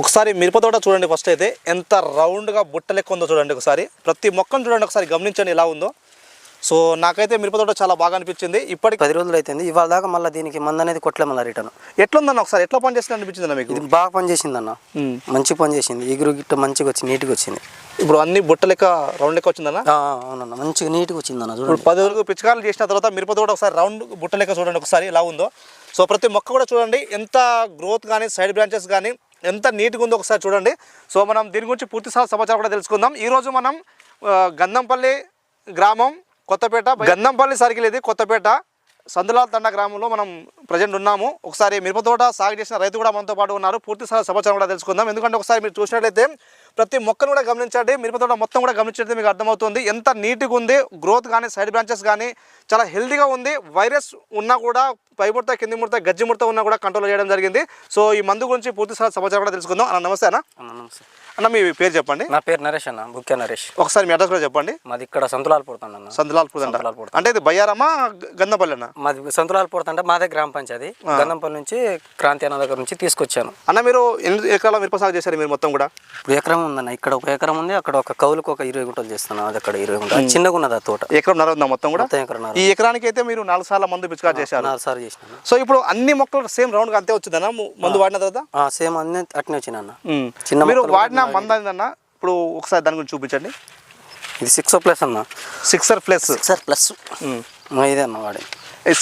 ఒకసారి మిరప తోట చూడండి ఫస్ట్ అయితే. ఎంత రౌండ్గా బుట్ట లెక్క ఉందో చూడండి ఒకసారి. ప్రతి మొక్కను చూడండి ఒకసారి గమనించండి ఎలా ఉందో. సో నాకైతే మిరప తోట చాలా బాగా అనిపించింది. ఇప్పటికి పది రోజులు అవుతుంది ఇవాళ దాకా మళ్ళీ దీనికి మందు అనేది కొట్టలే మళ్ళీ రిటర్న్ ఎట్లుందన్న ఒకసారి? ఎట్లా పని చేసింది అనిపించింది మీకు? ఇది బాగా పని చేసింది అన్న. మంచి పని చేసింది. ఎగురు గిట్ట మంచిగా వచ్చింది నీట్గా వచ్చింది. ఇప్పుడు అన్ని బుట్ట లెక్క రౌండ్ లెక్క వచ్చిందన్న? అవునన్న. మంచిగా నీట్గా వచ్చింది అన్న ఇప్పుడు చూడండి పది రోజులు పిచికారులు చేసిన తర్వాత మిరప తోట ఒకసారి రౌండ్ బుట్ట లెక్క చూడండి ఒకసారి ఎలా ఉందో. సో ప్రతి మొక్క కూడా చూడండి. ఎంత గ్రోత్ కానీ సైడ్ బ్రాంచెస్ కానీ ఎంత నీట్గా ఉందో ఒకసారి చూడండి. సో మనం దీని గురించి పూర్తి సమాచారం కూడా తెలుసుకుందాం. ఈరోజు మనం గంధంపల్లి గ్రామం కొత్తపేట గంధంపల్లి సర్కిల్ ఇది కొత్తపేట. సందులాల్ తండ గ్రామంలో మనం ప్రజెంట్ ఉన్నాము. ఒకసారి మిరప తోట సాగు చేసిన రైతు కూడా మనతో పాటు ఉన్నారు. పూర్తి సమాచారం కూడా తెలుసుకుందాం. ఎందుకంటే ఒకసారి మీరు చూసినట్లయితే ప్రతి మొక్కను కూడా గమనించండి. మిరప తోట మొత్తం కూడా గమనించినట్లయితే మీకు అర్థమవుతుంది. ఎంత నీట్గా ఉంది. గ్రోత్ కానీ సైడ్ బ్రాంచెస్ కానీ చాలా హెల్తీగా ఉంది. వైరస్ ఉన్నా కూడా పైముడత కింది ముడత గజ్జి ముడత ఉన్నా కూడా కంట్రోల్ చేయడం జరిగింది. సో ఈ మందు గురించి పూర్తి సమాచారం కూడా తెలుసుకుందాం. అన్న నమస్తే అన్న నమస్తే. అన్న మీ పేరు చెప్పండి. నా పేరు నరేష్ అన్న బుక్కే నరేష్. ఒకసారి మీ అడ్రస్ కూడా చెప్పండి. మాది ఇక్కడ సంతులాలు పుడతాను అన్న. సందులాల్ పుదండ సంతులాల్ అంటే ఇది బయ్యారమ్మా గంధపల్లి అన్న? మాది సంతులాలు పుడతంటే మాదే గ్రామ పంచాయతీ. గంధంపల్లి నుంచి క్రాంతి అన్న దగ్గర నుంచి తీసుకొచ్చాను. అన్న మీరు ఎన్ని ఎకరాల మిరప సాగు చేశారు మీరు మొత్తం కూడా? ఇప్పుడు ఎకరం ఉందన్న ఇక్కడ ఒక ఎకరం ఉంది అక్కడ ఒక కౌలుకు ఒక ఇరవై గుంటలు చేస్తాను అది అక్కడ ఇరవై గుంటలు. చిన్నగా ఉన్నది ఆ తోట. ఎకరం నర ఉందా మొత్తం కూడా? ఎకరం ఈ ఎకరానికి అయితే మీరు నాలుగు సార్లు మందు పిచికారు చేశారు. నాలుగు సార్లు చేసినాను సో ఇప్పుడు అన్ని మొక్కలు సేమ్ రౌండ్గా అంతే వచ్చిందన్న మందు వాడిన తర్వాత? సేమ్ అన్నీ అట్నే వచ్చిన. చిన్న మీరు వాడిన మందు ఏందన్న ఇప్పుడు ఒకసారి దాని గురించి చూపించండి. ఇది సిక్స్ ప్లస్ అన్న. Sixer plus. Sixer plus. ఇదే అన్న వాడే.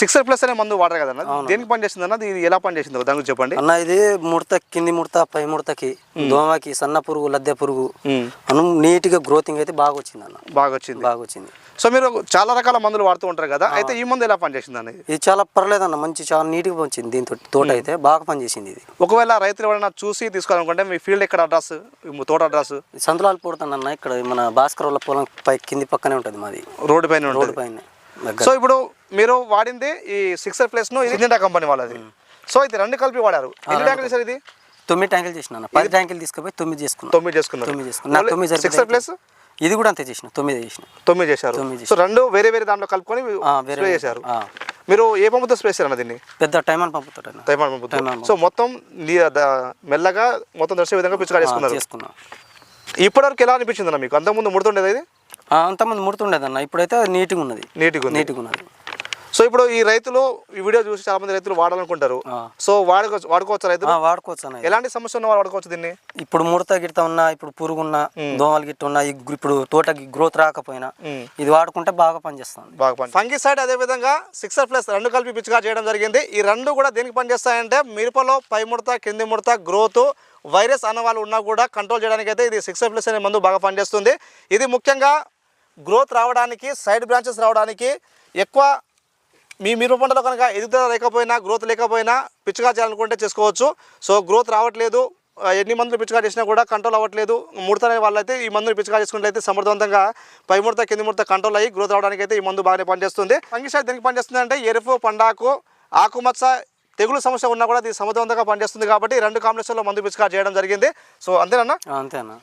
సిక్సర్ ప్లస్ అనే మందు వాడరు కదన్న దేనికి పని చేసింది అన్న? ఇది ఎలా పని చేసిందో? దాని గురించి చెప్పండి. అన్న ఇది ముడత కింది ముడత పై ముడతకి దోమకి సన్న పురుగు లద్దె పురుగు. అను నీట్గా గ్రోతింగ్ అయితే బాగా వచ్చింది అన్న. బాగా వచ్చింది బాగా వచ్చింది సో మీరు చాలా రకాల మందులు వాడుతూ ఉంటారు కదా అయితే ఈ మందు ఎలా పని చేసింది అనేది? ఇది చాలా పర్లేదు అన్న మంచి చాలా నీట్గా వచ్చింది దీంతో తోట అయితే బాగా పనిచేసింది ఇది. ఒకవేళ రైతులు ఎవరైనా చూసి తీసుకోవాలనుకుంటే మీ ఫీల్డ్ ఎక్కడ అడ్రస్ తోట అడ్రస్? సంతలాలు పుడతాను అన్న ఇక్కడ మన భాస్కర్ వాళ్ళ పొలం పై కింది పక్కనే ఉంటుంది మాది. రోడ్డు పైన రోడ్డు పైన సో ఇప్పుడు మీరు వాడింది ఈ సిక్సర్ ప్లేస్ను ఇండియా కంపెనీ వాళ్ళది. సో ఇది రెండు కలిపి వాడారు. ఎన్ని ట్యాంకులు సార్ ఇది? తొమ్మిది ట్యాంకులు చేసిన పది ట్యాంకులు తీసుకుపోయి తొమ్మిది చేసుకున్నాను తొమ్మిది చేసుకున్నారు. తొమ్మిది చేసుకున్నా. నాకు తొమ్మిది సిక్సర్. ప్లేస్? ఇది కూడా అంతే చేసిన తొమ్మిది చేసిన. తొమ్మిది చేశారు. తొమ్మిది సో రెండు వేరే వేరే దాంట్లో కలుపుకొని వేరే. చేశారు. మీరు ఏ పంపుతో స్ప్రే చేశారు దీన్ని? పెద్ద టైం అని పంపుతాడు తైమాన్ పంపుతో తైమాన్ సో మొత్తం మెల్లగా మొత్తం దర్శే విధంగా పిచ్చుకాడు చేసుకున్నారు. చేసుకున్నా. ఇప్పటివరకు ఎలా అనిపించింది అన్న మీకు? అంతకుముందు ముడుతుండేది ఇది ఆ, అంతమంది ముడుతుండేది అన్న ఇప్పుడైతే నీట్గా ఉన్నది. నీట్గా నీట్గా ఉన్నది. సో ఇప్పుడు ఈ రైతులు ఈ వీడియో చూసి చాలా మంది రైతులు వాడాలనుకుంటారు. సో వాడుకోవచ్చు వాడుకోవచ్చు రైతులు? ఆ, వాడుకోవచ్చు. ఎలాంటి సమస్య ఉన్న వాళ్ళు వాడుకోవచ్చు దీన్ని? ఇప్పుడు ముడత గిడత ఉన్నా ఇప్పుడు పురుగు ఉన్నా దోమలు గిట్ట ఉన్నా ఇప్పుడు తోటకి గ్రోత్ రాకపోయినా. ఇది వాడుకుంటే బాగా పనిచేస్తుంది. బాగా పని ఫంగి సైడ్ అదే విధంగా సిక్సర్ ప్లస్ రెండు కలిపి పిచ్చిగా చేయడం జరిగింది. ఈ రెండు కూడా దేనికి పనిచేస్తాయంటే మిరపలో పై ముడత కింది ముడత గ్రోత్ వైరస్ అన్న వాళ్ళు ఉన్నా కూడా కంట్రోల్ చేయడానికి అయితే ఇది సిక్సర్ ప్లస్ అనే మందు బాగా పనిచేస్తుంది. ఇది ముఖ్యంగా గ్రోత్ రావడానికి సైడ్ బ్రాంచెస్ రావడానికి ఎక్కువ మీ మిరప పంటలో కనుక ఎదుగుదల లేకపోయినా గ్రోత్ లేకపోయినా పిచ్చిగా చేయాలనుకుంటే చేసుకోవచ్చు. సో గ్రోత్ రావట్లేదు. ఎన్ని మందులు పిచ్చిగా చేసినా కూడా కంట్రోల్ అవ్వట్లేదు. ముడత అనే వాళ్ళైతే ఈ మందులు పిచ్చిగా చేసుకున్నట్లయితే సమర్థవంతంగా పై ముడత కింది ముడత కంట్రోల్ అయ్యి గ్రోత్ రావడానికి అయితే ఈ మందు బాగానే పనిచేస్తుంది. ఫంగిసైడ్ దేనికి పనిచేస్తుంది అంటే ఎరుపు పండాకు ఆకుమచ్చ తెగులు సమస్య ఉన్నా కూడా ఇది సమర్థవంతంగా పనిచేస్తుంది కాబట్టి రెండు కాంబినేషన్లో మందు పిచ్చిగా చేయడం జరిగింది. సో అంతేనన్నా ఆ, అంతే అన్న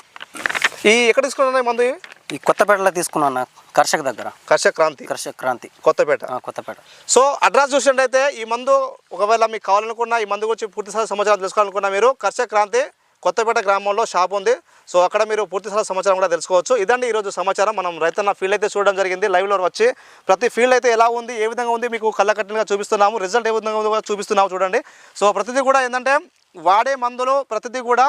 ఈ ఎక్కడ తీసుకున్నా ఈ మందు? ఈ కొత్తపేటలో తీసుకున్నా అన్న కర్షక దగ్గర? కర్షక క్రాంతి. కర్షక క్రాంతి. కొత్తపేట. కొత్తపేట. సో అడ్రస్ చూసినట్టయితే ఈ మందు ఒకవేళ మీకు కావాలనుకున్నా ఈ మందు గురించి పూర్తి సమాచారం తెలుసుకోవాలనుకున్నా మీరు కర్షక క్రాంతి కొత్తపేట గ్రామంలో షాప్ ఉంది. సో అక్కడ మీరు పూర్తి సమాచారం కూడా తెలుసుకోవచ్చు. ఇదండి ఈరోజు సమాచారం. మనం రైతన్న ఫీల్డ్ అయితే చూడడం జరిగింది. లైవ్లో వచ్చి ప్రతి ఫీల్డ్ అయితే ఎలా ఉంది ఏ విధంగా ఉంది మీకు కళ్ళకట్టినగా చూపిస్తున్నాము. రిజల్ట్ ఏ విధంగా ఉందో చూపిస్తున్నాము చూడండి. సో ప్రతిదీ కూడా ఏంటంటే వాడే మందులు ప్రతిదీ కూడా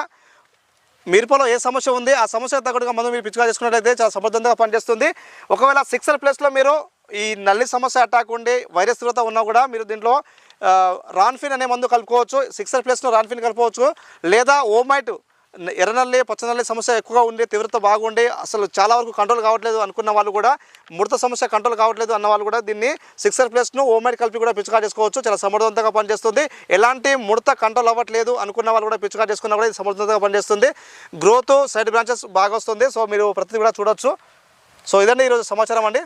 మిరపలో ఏ సమస్య ఉంది ఆ సమస్య తగ్గట్టుగా మందు మీరు పిచ్చుగా చేసుకున్నట్లయితే చాలా సమర్థంగా పనిచేస్తుంది. ఒకవేళ సిక్సర్ ప్లేస్లో మీరు ఈ నల్లి సమస్య అటాక్ ఉండి వైరస్ తీవ్రత ఉన్నా కూడా మీరు దీంట్లో రాన్ఫిన్ అనే మందు కలుపుకోవచ్చు సిక్సర్ ప్లేస్లో రాన్ఫిన్ కలుపుకోవచ్చు లేదా ఓమైట్ ఎర్రనల్లి పచ్చనల్లి సమస్య ఎక్కువగా ఉండే తీవ్రత బాగుండి అసలు చాలా వరకు కంట్రోల్ కావట్లేదు అనుకున్న వాళ్ళు కూడా ముడత సమస్య కంట్రోల్ కావట్లేదు అన్న వాళ్ళు కూడా దీన్ని సిక్సర్ ప్లస్ను ఓమైట్ కలిపి కూడా పిచ్చుకా చేసుకోవచ్చు. చాలా సమర్థవంతంగా పనిచేస్తుంది. ఎలాంటి ముడత కంట్రోల్ అవ్వట్లేదు అనుకున్న వాళ్ళు కూడా పిచ్చుకా చేసుకున్నా కూడా ఇది సమర్థవంతంగా పనిచేస్తుంది. గ్రోత్ సైడ్ బ్రాంచెస్ బాగా వస్తుంది. సో మీరు ప్రతిదీ కూడా చూడొచ్చు. సో ఇదండి ఈరోజు సమాచారం అండి.